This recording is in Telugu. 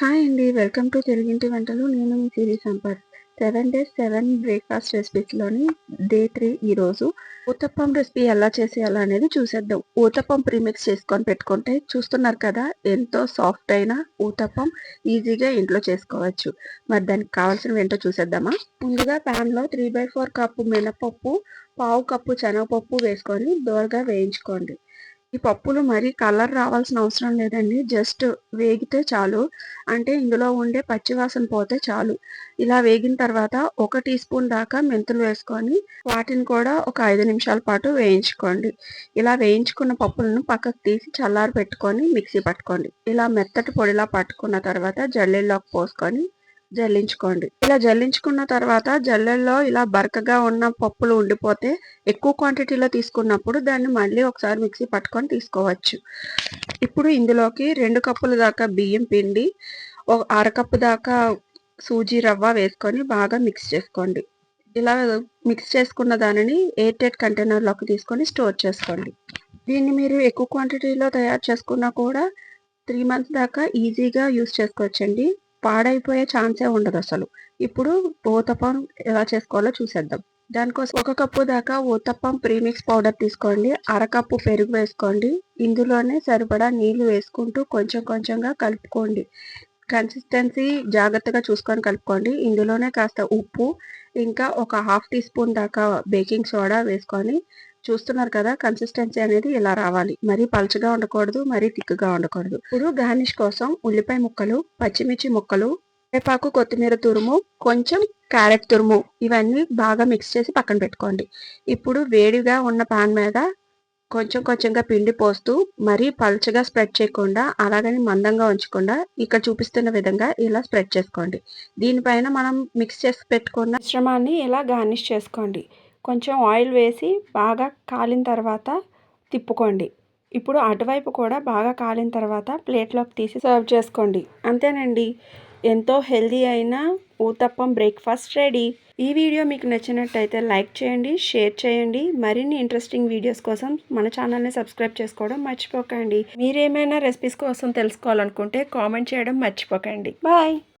హాయ్ అండి వెల్కమ్ టు తెలుగింటి వంటలు. నేను మీ Siri Sampath. Seven days seven breakfast రెసిపీస్లోని day three ఈరోజు ఊతప్పం రెసిపీ ఎలా చేసేయాలా అనేది చూసేద్దాం. ఊతప్పం ప్రీమిక్స్ చేసుకొని పెట్టుకుంటే చూస్తున్నారు కదా ఎంతో సాఫ్ట్ అయిన ఊతప్పం ఈజీగా ఇంట్లో చేసుకోవచ్చు. మరి దానికి కావాల్సినవి ఏంటో చూసేద్దామా? ముందుగా ప్యాన్లో త్రీ బై ఫోర్ కప్పు మినపప్పు పావు కప్పు శనగపప్పు వేసుకొని దోరగా వేయించుకోండి. ఈ పప్పులు మరి కలర్ రావాల్సిన అవసరం లేదండి. జస్ట్ వేగితే చాలు. అంటే ఇందులో ఉండే పచ్చివాసన పోతే చాలు. ఇలా వేగిన తర్వాత ఒక టీ స్పూన్ దాకా మెంతులు వేసుకొని వాటిని కూడా ఒక ఐదు నిమిషాల పాటు వేయించుకోండి. ఇలా వేయించుకున్న పప్పులను పక్కకు తీసి చల్లారి పెట్టుకొని మిక్సీ పట్టుకోండి. ఇలా మెత్తటి పొడిలా పట్టుకున్న తర్వాత జల్లీల్లోకి పోసుకొని జల్లించుకోండి. ఇలా జల్లించుకున్న తర్వాత జల్లెల్లో ఇలా బరకగా ఉన్న పప్పులు ఉండిపోతే ఎక్కువ క్వాంటిటీలో తీసుకున్నప్పుడు దాన్ని మళ్ళీ ఒకసారి మిక్సీ పట్టుకొని తీసుకోవచ్చు. ఇప్పుడు ఇందులోకి రెండు కప్పుల దాకా బియ్యం పిండి ఒక అరకప్పు దాకా సూజీ రవ్వ వేసుకొని బాగా మిక్స్ చేసుకోండి. ఇలా మిక్స్ చేసుకున్న దానిని ఎయిర్ టైట్ కంటైనర్లోకి తీసుకొని స్టోర్ చేసుకోండి. దీన్ని మీరు ఎక్కువ క్వాంటిటీలో తయారు చేసుకున్నా కూడా త్రీ మంత్స్ దాకా ఈజీగా యూస్ చేసుకోవచ్చండి. పాడైపోయే ఛాన్సే ఉండదు అసలు. ఇప్పుడు ఓతప్పం ఎలా చేసుకోవాలో చూసేద్దాం. దానికోసం ఒక కప్పు దాకా ఓతప్పం ప్రీమిక్స్ పౌడర్ తీసుకోండి. అరకప్పు పెరుగు వేసుకోండి. ఇందులోనే సరిపడా నీళ్ళు వేసుకుంటూ కొంచెం కొంచెంగా కలుపుకోండి. కన్సిస్టెన్సీ జాగ్రత్తగా చూసుకొని కలుపుకోండి. ఇందులోనే కాస్త ఉప్పు ఇంకా ఒక హాఫ్ టీ స్పూన్ దాకా బేకింగ్ సోడా వేసుకొని చూస్తున్నారు కదా కన్సిస్టెన్సీ అనేది ఇలా రావాలి. మరీ పలుచగా ఉండకూడదు మరీ థిక్గా ఉండకూడదు. ఇప్పుడు గార్నిష్ కోసం ఉల్లిపాయ ముక్కలు పచ్చిమిర్చి ముక్కలు వేపాకు కొత్తిమీర తురుము కొంచెం క్యారెట్ తురుము ఇవన్నీ బాగా మిక్స్ చేసి పక్కన పెట్టుకోండి. ఇప్పుడు వేడిగా ఉన్న పాన్ మీద కొంచెం కొంచెంగా పిండి పోస్తూ మరీ పలుచగా స్ప్రెడ్ చేయకుండా అలాగని మందంగా ఉంచకుండా ఇక్కడ చూపిస్తున్న విధంగా ఇలా స్ప్రెడ్ చేసుకోండి. దీనిపైన మనం మిక్స్ చేసి పెట్టుకున్న మిశ్రమాన్ని ఇలా గార్నిష్ చేసుకోండి. కొంచెం ఆయిల్ వేసి బాగా కాలిన తర్వాత తిప్పుకోండి. ఇప్పుడు అటువైపు కూడా బాగా కాలిన తర్వాత ప్లేట్లోకి తీసి సర్వ్ చేసుకోండి. అంతేనండి. ఎంతో హెల్దీ అయిన ఊతప్పం బ్రేక్ఫాస్ట్ రెడీ. ఈ వీడియో మీకు నచ్చినట్టయితే లైక్ చేయండి షేర్ చేయండి. మరిన్ని ఇంట్రెస్టింగ్ వీడియోస్ కోసం మన ఛానల్ని సబ్స్క్రైబ్ చేసుకోవడం మర్చిపోకండి. మీరేమైనా రెసిపీస్ కోసం తెలుసుకోవాలనుకుంటే కామెంట్ చేయడం మర్చిపోకండి. బాయ్!